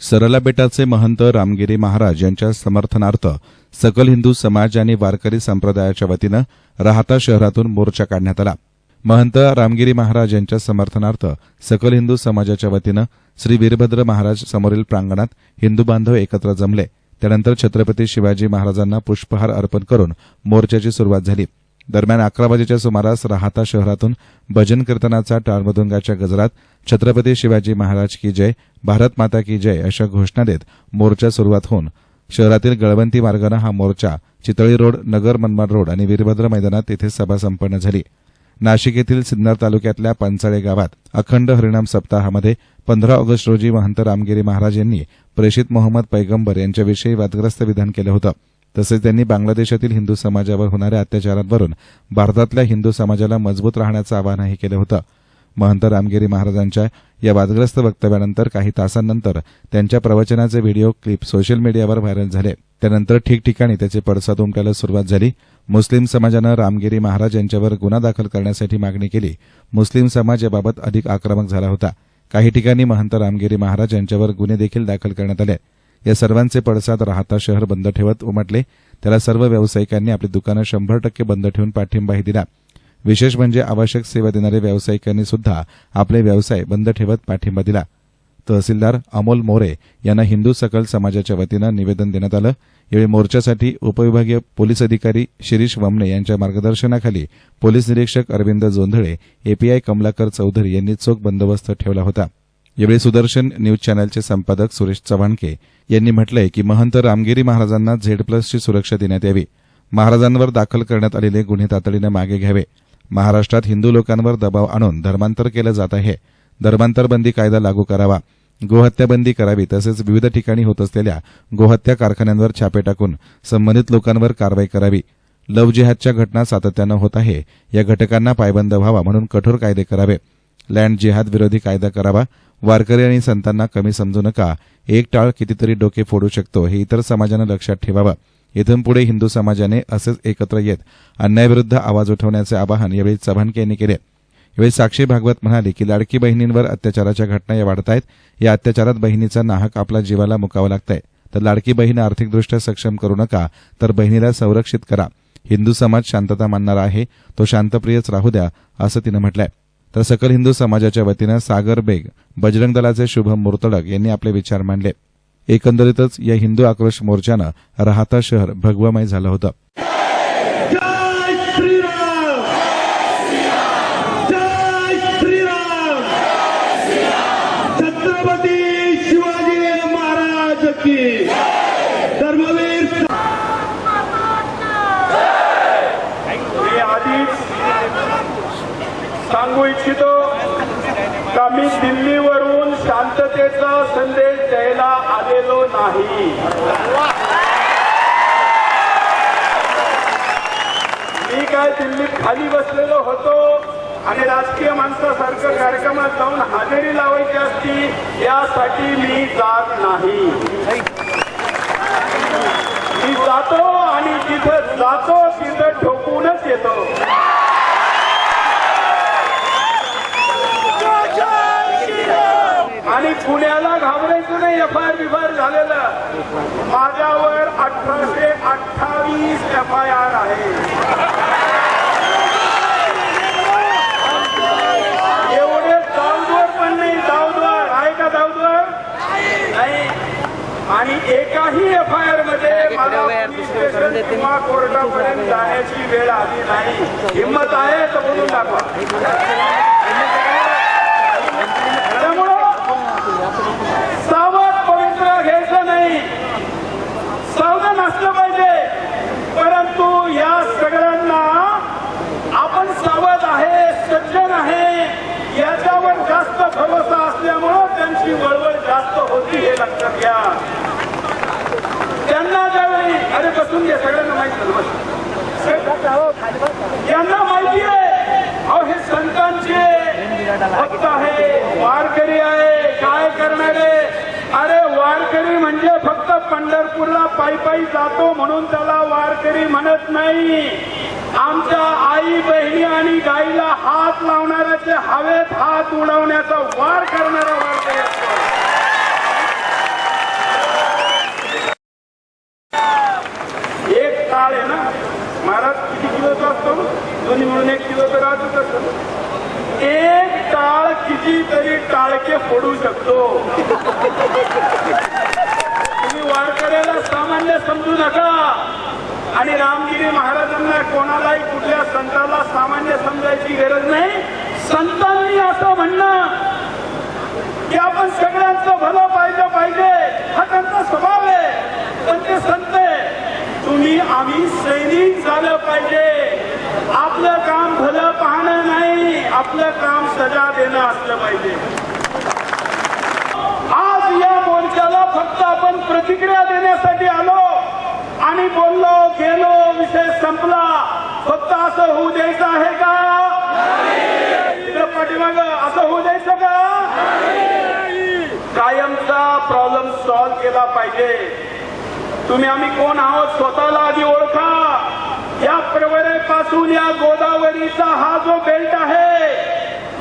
सरला बेटाचे महंत रामगिरी महाराज यांच्या समर्थनार्थ सकल हिंदू समाज आणि वारकरी संप्रदायाच्या वतीनं राहता शहरातून मोर्चा काढण्यात आला. महंत रामगिरी महाराज यांच्या समर्थनार्थ सकल हिंदू समाजाच्या वतीनं श्री वीरभद्र महाराज समोरील प्रांगणात हिंदू बांधव एकत्र जमले. त्यानंतर छत्रपती शिवाजी महाराजांना पुष्पहार अर्पण करून मोर्चाची सुरुवात झाली. दरम्यान अकरा वाजेच्या सुमारास राहता शहरातून भजन कीर्तनाचा टाळमदुंगाच्या गजरात छत्रपती शिवाजी महाराज की जय भारत माता की जय अशा घोषणा देत मोर्चा सुरुवात होऊन शहरातील गळवंती मार्गानं हा मोर्चा चितळी रोड नगर मनमाड रोड आणि वीरभद्र मैदानात येथे सभा संपन्न झाली. नाशिक येथील सिन्नर तालुक्यातल्या पंचाळे गावात अखंड हरिणाम सप्ताहामध्ये पंधरा ऑगस्ट रोजी महंत रामगिरी महाराज यांनी प्रेषित मोहम्मद पैगंबर यांच्याविषयी वादग्रस्त विधान केलं होतं. तसेच त्यांनी बांगलादेशातील हिंदू समाजावर होणाऱ्या अत्याचारांवरून भारतातल्या हिंदू समाजाला मजबूत राहण्याचं आवाहनही केलं होतं. महंत रामगिरी महाराजांच्या या वादग्रस्त वक्तव्यानंतर काही तासांनंतर त्यांच्या प्रवचनाचे व्हिडिओ क्लिप सोशल मीडियावर व्हायरल झाले. त्यानंतर ठिकठिकाणी त्याचे पडसाद उमटायला सुरुवात झाली. मुस्लिम समाजानं रामगिरी महाराज यांच्यावर गुन्हा दाखल करण्यासाठी मागणी केली. मुस्लिम समाज याबाबत अधिक आक्रमक झाला होता. काही ठिकाणी महंत रामगिरी महाराज यांच्यावर गुन्हे देखील दाखल करण्यात आले. या सर्वांचे पडसाद राहता शहर बंद ठेवत उमटले. त्याला सर्व व्यावसायिकांनी आपली दुकानं शंभर टक्के बंद ठेवून पाठिंबाही दिला. विशेष म्हणजे आवश्यक सेवा देणाऱ्या व्यावसायिकांनी सुद्धा आपले व्यवसाय बंद ठेवत पाठिंबा दिला. तहसीलदार अमोल मोरे यांना हिंदू सकल समाजाच्या वतीनं निवेदन देण्यात आलं. यावेळी मोर्चासाठी उपविभागीय पोलीस अधिकारी शिरीष वमने यांच्या मार्गदर्शनाखाली पोलीस निरीक्षक अरविंद जोंधळे एपीआय कमलाकर चौधरी यांनी चोख बंदोबस्त ठेवला होता. यावेळी सुदर्शन न्यूज चॅनलचे संपादक सुरेश चव्हाणके यांनी म्हटलंय की महंत रामगिरी महाराजांना झेड प्लसची सुरक्षा देण्यात यावी. महाराजांवर दाखल करण्यात आलेले गुन्हे तातडीनं मागे घ्यावे. महाराष्ट्रात हिंदू लोकांवर दबाव आणून धर्मांतर केलं जात आहे. धर्मांतरबंदी कायदा लागू करावा. गोहत्याबंदी करावी तसेच विविध ठिकाणी होत असलेल्या गोहत्या कारखान्यांवर छापे टाकून संबंधित लोकांवर कारवाई करावी. लव जिहादच्या घटना सातत्यानं होत आहे. या घटकांना पायबंद व्हावा म्हणून कठोर कायदे करावे. लँड जिहाद विरोधी कायदा करावा. वारकरी आणि संतांना कमी समजू नका. एक टाळ कितीतरी डोके फोडू शकतो हे इतर समाजानं लक्षात ठेवावं. इथून पुढे हिंदू समाजाने असेच एकत्र येत अन्यायाविरुद्ध आवाज उठवण्याचे आवाहन यावेळी चव्हाणके यांनी केले. यावेळी साक्षी भागवत म्हणाले की लाडकी बहिणींवर अत्याचाराच्या घटना या वाढत आहेत या अत्याचारात बहिणीचा नाहक आपला जीवाला मुकावं लागतंय. तर लाडकी बहीण आर्थिकदृष्ट्या सक्षम करू नका तर बहिणीला संरक्षित करा. हिंदू समाज शांतता मानणारा आहे तो शांतप्रियच राहू द्या असं तिनं म्हटलंय. तर सकल हिंदू समाजाच्या वतीनं सागर बेग बजरंग दलाचे शुभम मुर्तडक यांनी आपले विचार मांडले. एकंदरीतच या हिंदू आक्रोश मोर्चानं राहता शहर भगवमय झालं होतं जय श्रीराम जय श्रीराम छत्रपती शिवाजी महाराज की धर्मवीर मी आधीच सांगू इच्छितो का मी दिल्लीवरून शांततेचा संदेश द्यायला आलेलो नाही? मी काय दिल्लीत खाली बसलेलो होतो आणि राजकीय माणसासारखं कार्यक्रमात जाऊन हजेरी लावायची असती यासाठी मी जात नाही. मी जातो आणि जिथं जातो तिथं ठोकूनच येतो. आणि पुण्याला घाबरायचं नाही एफ आय आर बिफायर झालेलं. माझ्यावर अठराशे अठ्ठावीस एफ आय आर आहे. एवढे दाऊदवर पण नाही. दाऊदवर आहे का दाऊदवर? नाही. आणि एकाही एफ आय आरमध्ये मला पोलीस स्टेशन किंवा कोर्टापर्यंत जाण्याची वेळ आली नाही. हिंमत आहे तर बोलून दाखवा त्यामुळं सावध पवित्र घ्यायचं नाही सावधान असलं पाहिजे परंतु या सगळ्यांना आपण सावध आहे सज्जन आहे याच्यावर जास्त भरोसा असल्यामुळं त्यांची वळवळ जास्त होती हे लक्षात घ्या त्यांना ज्यावेळी अरे बसून घ्या सगळ्यांना माहिती यांना माहिती आहे. अहो हे संतांचे भक्त आहे. वारकरी आहे. काय करणारे? अरे वारकरी म्हणजे फक्त पंढरपूरला पायी पायी जातो म्हणून त्याला वारकरी म्हणत नाही. आमच्या आई बहिणी आणि गाईला हात लावणाऱ्याचे हवेत हात उडवण्याचा वार करणारा वारकरी असतो दोन्ही म्हणून एक किलो तर राहतच असत एक टाळ कितीतरी टाळके फोडू शकतो. तुम्ही वारकऱ्याला सामान्य समजू नका. आणि रामगिरी महाराजांना कोणालाही कुठल्या संताला सामान्य समजायची गरज नाही. संतांनी असं म्हणणं की आपण सगळ्यांचं भलं पाहिजे पाहिजे. हा त्यांचा स्वभाव आहे. पण ते संत तुम्ही आम्ही सैनिक झालं पाहिजे. आपलं काम भलं पाहणं नाही आपलं काम सजा देणं असलं पाहिजे. आज या मोर्चाला फक्त आपण प्रतिक्रिया देण्यासाठी आलो आणि बोललो गेलो विषय संपला. फक्त असं होऊ द्यायचं आहे का? पाठीमाग असं होऊ द्यायचं का? कायमचा प्रॉब्लेम सॉल्व्ह केला पाहिजे. तुम्ही आम्ही कोण आहोत? स्वतःला आधी ओळखा. या प्रवरेपासून या गोदावरीचा हा जो बेल्ट आहे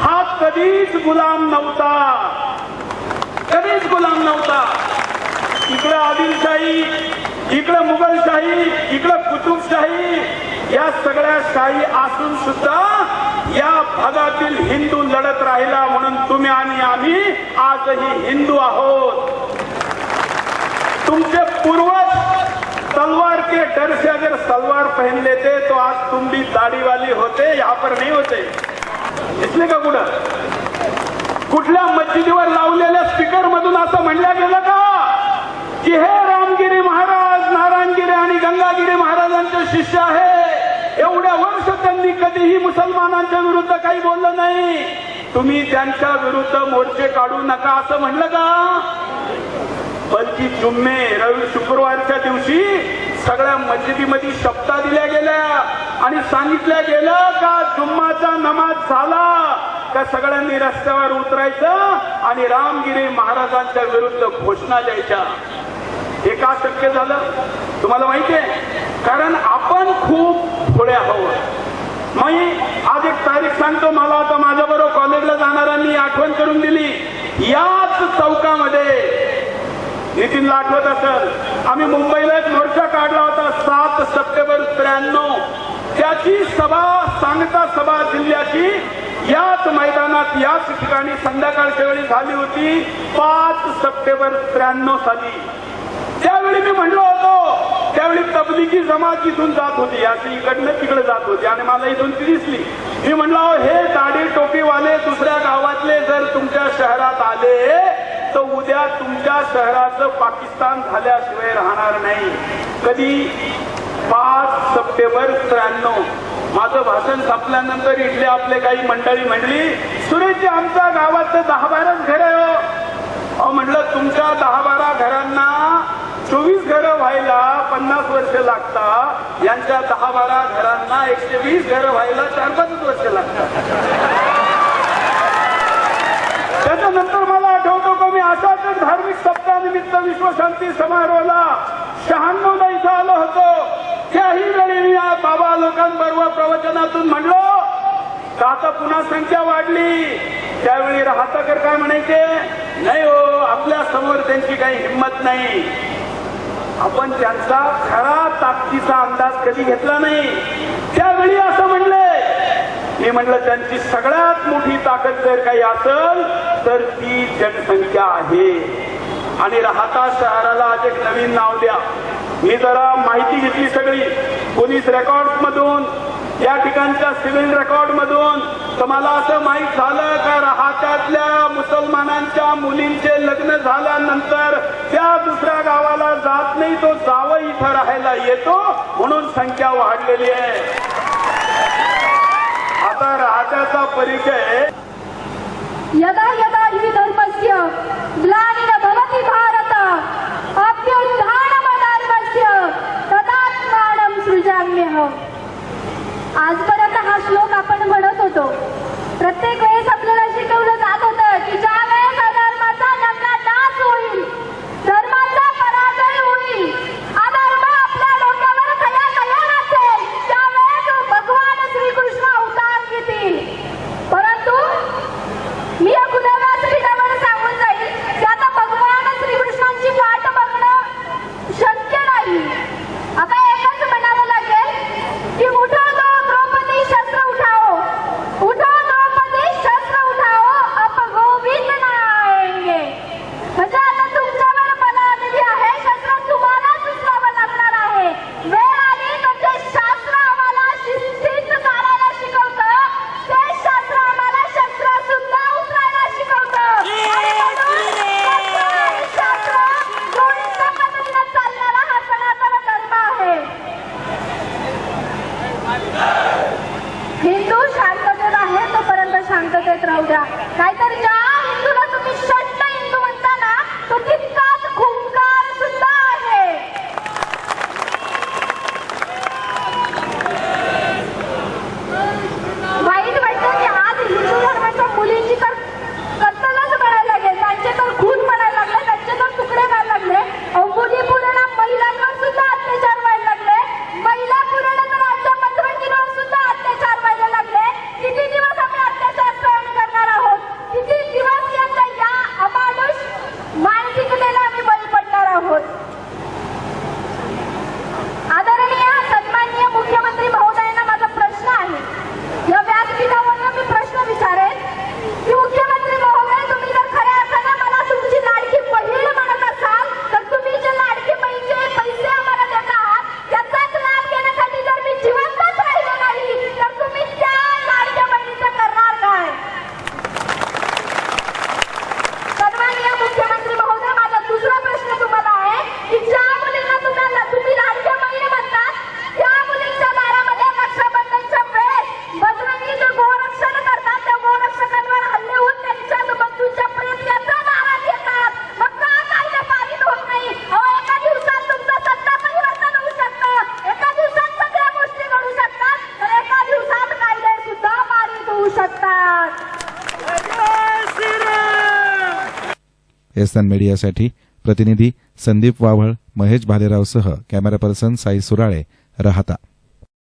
हा कधीच गुलाम नव्हता. कधीच गुलाम नव्हता. इकडं आदिलशाही इकडं मुघलशाही इकडं कुतुबशाही या सगळ्या शाही असून सुद्धा या भागातील हिंदू लढत राहिला म्हणून तुम्ही आणि आम्ही आजही हिंदू आहोत. तुमचे पूर्वज अगर से अगर सलवार पहन लेते तो आज तुम भी दाढ़ी वाली होते यहाँ पर नहीं होते। इसलिए का कुठं कुठल्या मस्जिदीवर लावलेल्या स्पीकर मधून असं म्हणलं गेलं का? की हे रामगिरी महाराज नारायणगिरी आणि गंगागिरी महाराजांचे शिष्य आहे. एवढ्या वर्ष त्यांनी कधीही मुसलमानांच्या विरुद्ध काही बोललं नाही. तुम्ही त्यांच्या विरुद्ध मोर्चे काढू नका असं म्हणलं का? बल्कि जुम्मे रवि शुक्रवारच्या दिवशी सगळ्या मस्जिदीमध्ये शब्दा दिल्या गेल्या आणि सांगितल्या गेलं का जुम्माचा नमाज झाला? का सगळ्यांनी रस्त्यावर उतरायचं आणि रामगिरी महाराजांच्या विरुद्ध घोषणा द्यायच्या? हे का शक्य झालं. तुम्हाला माहिती आहे? कारण आपण खूप पुढे आहोत. मी आज एक तारीख सांगतो. मला आता माझ्याबरोबर कॉलेजला जाणाऱ्यांनी आठवण करून दिली. याच चौकामध्ये नितीनला आठवत असेल आम्ही मुंबईला एक मोर्चा काढला होता सात सप्टेंबर त्र्याण्णव. त्याची सभा सांगता सभा जिल्ह्याची याच मैदानात याच ठिकाणी संध्याकाळच्या वेळी झाली होती पाच सप्टेंबर त्र्याण्णव साली. त्यावेळी मी म्हणलो होतो त्यावेळी तबलिकी जमात इथून जात होती याची इकडनं तिकडे जात होती आणि मला इथून ती दिसली. मी म्हणलो हे दाढी टोपीवाले दुसऱ्या गावातले जर तुमच्या शहरात आले तर उद्या तुमच्या शहराचं पाकिस्तान झाल्याशिवाय राहणार नाही. कधी? पाच सप्टेंबर त्र्याण्णव. माझं भाषण संपल्यानंतर इथले आपले काही मंडळी म्हणली सुरेशजी आमच्या गावात दहा बाराच घर आहे हो." म्हटलं तुमच्या दहा बारा घरांना चोवीस घरं व्हायला पन्नास वर्ष लागतात. यांच्या दहा बारा घरांना एकशे वीस घरं व्हायला चार पाच वर्ष लागतात. त्याच्यानंतर मला आठवतो का मी अशाच एक धार्मिक सप्ताहानिमित्त विश्वशांती समारोहाला शहाण्णवला इथं आलो होतो. त्याही वेळी मी या बाबा लोकांबरोबर प्रवचनातून म्हणलो का आता पुन्हा संख्या वाढली? त्यावेळी राहताकर काय म्हणायचे? नाही हो आपल्यासमोर त्यांची काही हिंमत नाही. आपण त्यांचा खरा ताकदीचा अंदाज कधी घेतला नाही. त्यावेळी असं म्हणले म्हटलं त्यांची सगळ्यात मोठी ताकद जर काही असेल तर ती जनसंख्या आहे. आणि राहता शहराला आज एक नवीन नाव द्या. मी जरा माहिती घेतली सगळी. पोलीस रेकॉर्ड मधून या ठिकाणच्या सिव्हिल रेकॉर्ड मधून तुम्हाला असं माहीत झालं का? राहत्यातल्या मुसलमानांच्या मुलींचे लग्न झाल्यानंतर त्या दुसऱ्या गावाला जात नाही तो जावं इथं राहायला येतो म्हणून संख्या वाढलेली आहे. आता राहत्याचा परिचय. यदा यदा हि धर्मस्य ग्लानिन भवति भारत अभ्युत्थानमधर्मस्य तदात्मानं सृजाम्यहम्. आजपर्यंत हा श्लोक आपण एस मीडियासाठी प्रतिनिधी संदीप वाव्हळ महेश भालेरावसह कॅमेरा पर्सन साई सुराळे राहता.